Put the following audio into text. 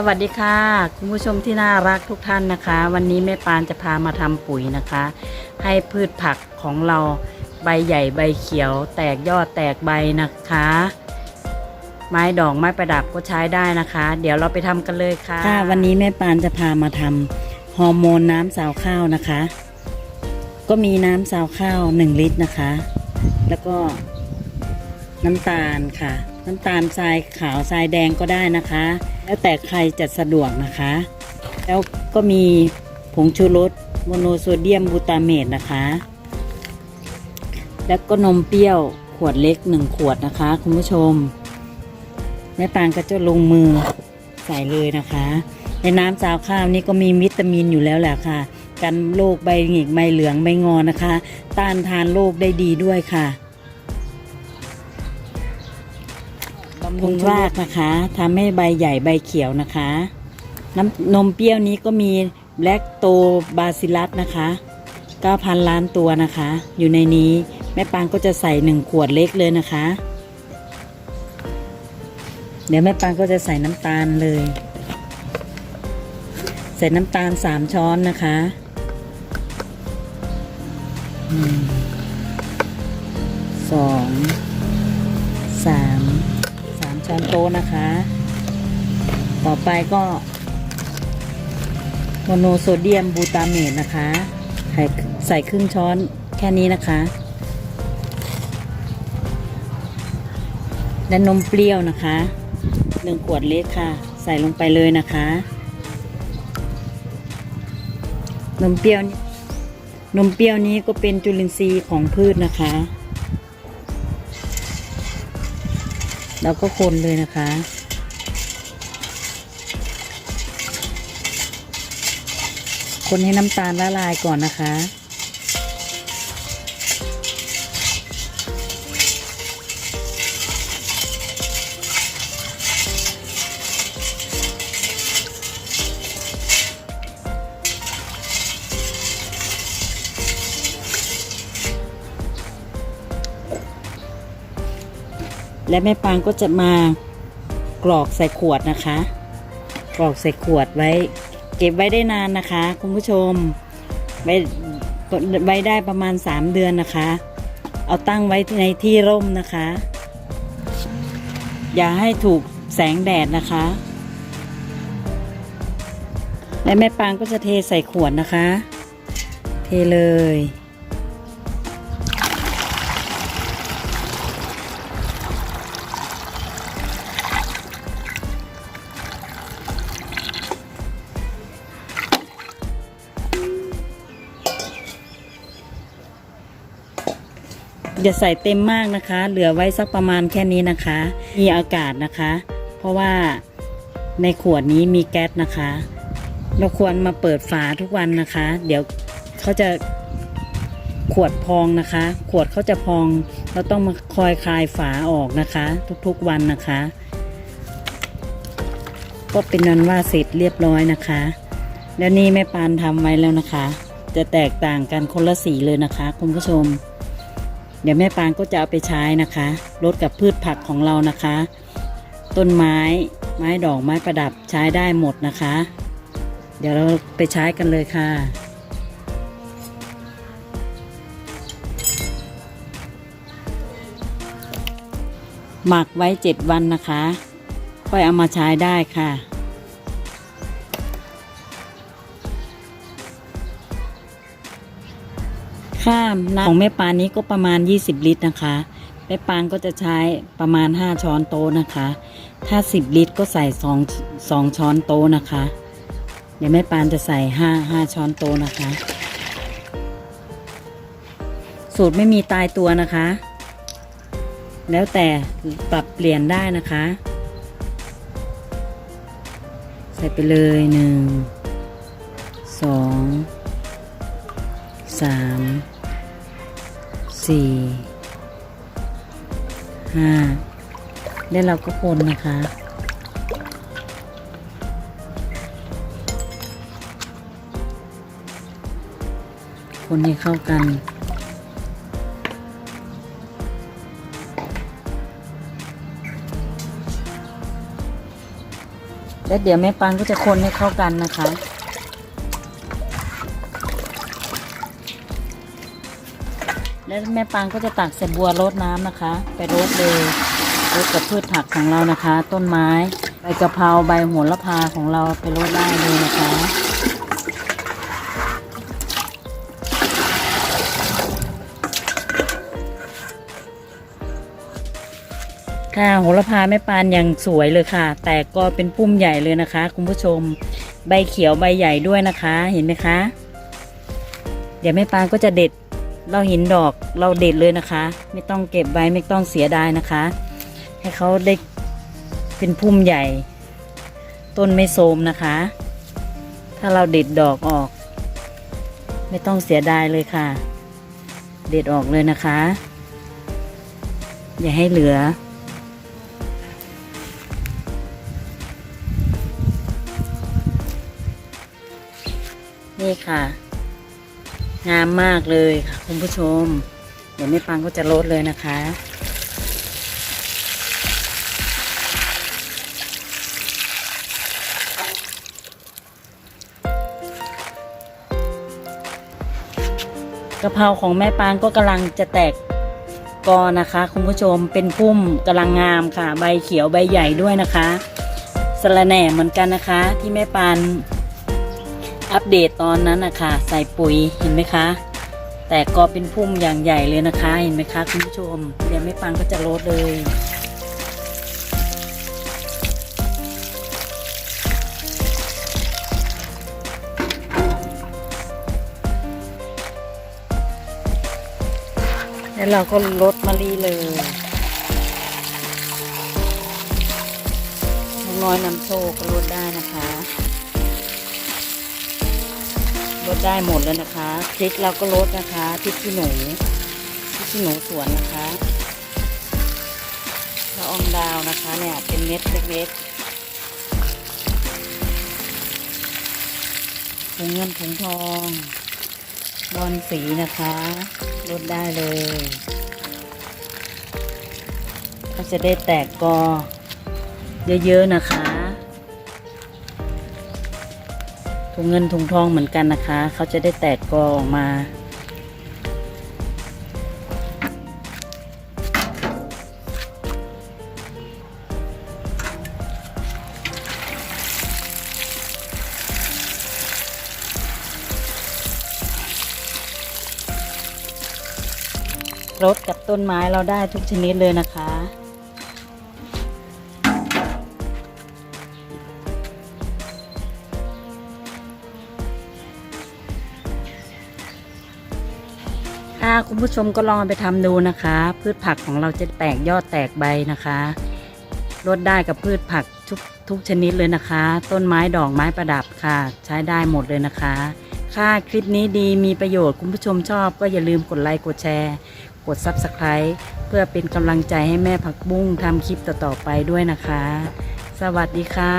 สวัสดีค่ะ คุณผู้ชมที่น่ารักทุกท่านนะคะ วันนี้แม่ปานจะพามาทำปุ๋ยนะคะ ให้พืชผักของเราใบใหญ่ใบเขียว แตกยอดแตกใบนะคะ ไม้ดอกไม้ประดับก็ใช้ได้นะคะ เดี๋ยวเราไปทำกันเลยค่ะค่ะ วันนี้แม่ปานจะพามาทำฮอร์โมนน้ำสาวข้าวนะคะ ก็มีน้ำสาวข้าว 1 ลิตรนะคะ แล้วก็น้ำตาลค่ะ น้ำตาลทรายขาวทรายแดงก็ได้นะคะ แล้วแต่ใครจะสะดวกนะคะ แล้วก็มีผงชูรสโมโนโซเดียมบูตาเมตนะคะ แล้วก็นมเปรี้ยวขวดเล็กหนึ่งขวดนะคะ คุณผู้ชมแม่ปางก็จะลงมือใส่เลยนะคะ ในน้ำสาวข้าวนี่ก็มีวิตามินอยู่แล้วแหละค่ะ กันโรคใบหงิกใบเหลืองใบงอนะคะ ต้านทานโรคได้ดีด้วยค่ะ บำรุงรากนะคะทำให้ใบใหญ่ใบเขียวนะคะ น้ำนมเปรี้ยวนี้ก็มีแลคโตบาซิลัสนะคะ9,000 ล้านตัวนะคะ อยู่ในนี้แม่ปางก็จะใส่หนึ่งขวดเล็กเลยนะคะ เดี๋ยวแม่ปางก็จะใส่น้ำตาลเลย ใส่น้ำตาลสามช้อนนะคะหนึ่งสอง ช้อนโต๊ะนะคะ ต่อไปก็โมโนโซเดียมบูตาเมตนะคะ ใส่ใส่ครึ่งช้อนแค่นี้นะคะ และนมเปรี้ยวนะคะหนึ่งขวดเล็กค่ะ ใส่ลงไปเลยนะคะ นมเปรี้ยวนี่นมเปรี้ยวนี้ก็เป็นจุลินทรีย์ของพืชนะคะ แล้วก็คนเลยนะคะ คนให้น้ำตาลละลายก่อนนะคะ และแม่ปางก็จะมากรอกใส่ขวดนะคะ กรอกใส่ขวดไว้ เก็บไว้ได้นานนะคะ คุณผู้ชมไว้ไว้ได้ประมาณ 3 เดือนนะคะ เอาตั้งไว้ในที่ร่มนะคะ อย่าให้ถูกแสงแดดนะคะ และแม่ปางก็จะเทใส่ขวดนะคะ เทเลย อย่าใส่เต็มมากนะคะ เหลือไว้สักประมาณแค่นี้นะคะ มีอากาศนะคะ เพราะว่าในขวดนี้มีแก๊สนะคะ เราควรมาเปิดฝาทุกวันนะคะ เดี๋ยวเขาจะขวดพองนะคะ ขวดเขาจะพอง เราต้องมาคอยคลายฝาออกนะคะ ทุกๆวันนะคะ ก็เป็นนันว่าเสร็จเรียบร้อยนะคะ แล้วนี่แม่ปานทำไว้แล้วนะคะ จะแตกต่างกันคนละสีเลยนะคะ คุณผู้ชม เดี๋ยวแม่ปางก็จะเอาไปใช้นะคะลดกับพืชผักของเรานะคะ ต้นไม้ไม้ดอกไม้ประดับใช้ได้หมดนะคะ เดี๋ยวเราไปใช้กันเลยค่ะหมักไว้เจ็ดวันนะคะ ค่อยเอามาใช้ได้ค่ะ ข้ามน้ำของแม่ปานนี้ก็ประมาณ 20 ลิตรนะคะ แม่ปานก็จะใช้ประมาณ 5 ช้อนโต๊ะนะคะ ถ้า 10 ลิตรก็ใส่2 2ช้อนโต๊ะนะคะ เดี๋ยวแม่ปานจะใส่ 5 5 ช้อนโต๊ะนะคะ สูตรไม่มีตายตัวนะคะ แล้วแต่ปรับเปลี่ยนได้นะคะ ใส่ไปเลยหนึ่งสองสาม สี่ห้าแล้วเราก็คนนะคะ คนให้เข้ากันแล้วเดี๋ยวแม่ปานก็จะคนให้เข้ากันนะคะ แล้วแม่ปางก็จะตักใส่บัวรดน้ำนะคะ ไปรดเลยรดกับพืชผักของเรานะคะ ต้นไม้ใบกะเพราใบโหระพาของเราไปรดได้เลยนะคะค่ะโหระพาแม่ปานยังสวยเลยค่ะ แต่ก็เป็นพุ่มใหญ่เลยนะคะ คุณผู้ชมใบเขียวใบใหญ่ด้วยนะคะเห็นไหมคะ เดี๋ยวแม่ปานก็จะเด็ด เราเห็นดอกเราเด็ดเลยนะคะ ไม่ต้องเก็บไว้ไม่ต้องเสียดายนะคะ ให้เขาได้เป็นพุ่มใหญ่ ต้นไม่โทรมนะคะ ถ้าเราเด็ดดอกออก ไม่ต้องเสียดายเลยค่ะ เด็ดออกเลยนะคะ อย่าให้เหลือนี่ค่ะ งามมากเลยค่ะคุณผู้ชม เดี๋ยวแม่ปังก็จะลดเลยนะคะ กระเพราของแม่ปางก็กำลังจะแตกกอนะคะคุณผู้ชมเป็นพุ่มกำลังงามค่ะ ใบเขียวใบใหญ่ด้วยนะคะสะระแหน่เหมือนกันนะคะ ที่แม่ปาน อัปเดตตอนนั้นนะคะใส่ปุ๋ยเห็นไหมคะ แต่ก็เป็นพุ่มอย่างใหญ่เลยนะคะ เห็นไหมคะคุณผู้ชมเดี๋ยวไม่ปังก็จะลดเลยแล้วเราก็ลดมะลิเลยน้องน้อยนำโชก็ลดได้นะคะ ลดได้หมดแล้วนะคะพริกเราก็ลดนะคะพริกขี้หนูพริกขี้หนูสวนนะคะละอองดาวนะคะเนี่ยเป็นเม็ดเล็กๆถุงเงินถุงทองบอลสีนะคะลดได้เลย ก็จะได้แตกกอเยอะๆนะคะ ถุงเงินถุงทองเหมือนกันนะคะ เขาจะได้แตกกอออกมา รถกับต้นไม้เราได้ทุกชนิดเลยนะคะ ค่ะ คุณผู้ชมก็ลองไปทำดูนะคะ พืชผักของเราจะแตกยอดแตกใบนะคะลดได้กับพืชผักทุกทุกชนิดเลยนะคะ ต้นไม้ดอกไม้ประดับค่ะ ใช้ได้หมดเลยนะคะ ค่ะคลิปนี้ดีมีประโยชน์คุณผู้ชมชอบก็อย่าลืมกดไลค์กดแชร์ กด Subscribe เพื่อเป็นกำลังใจให้แม่ผักบุ้งทำคลิปต่อๆไปด้วยนะคะ สวัสดีค่ะ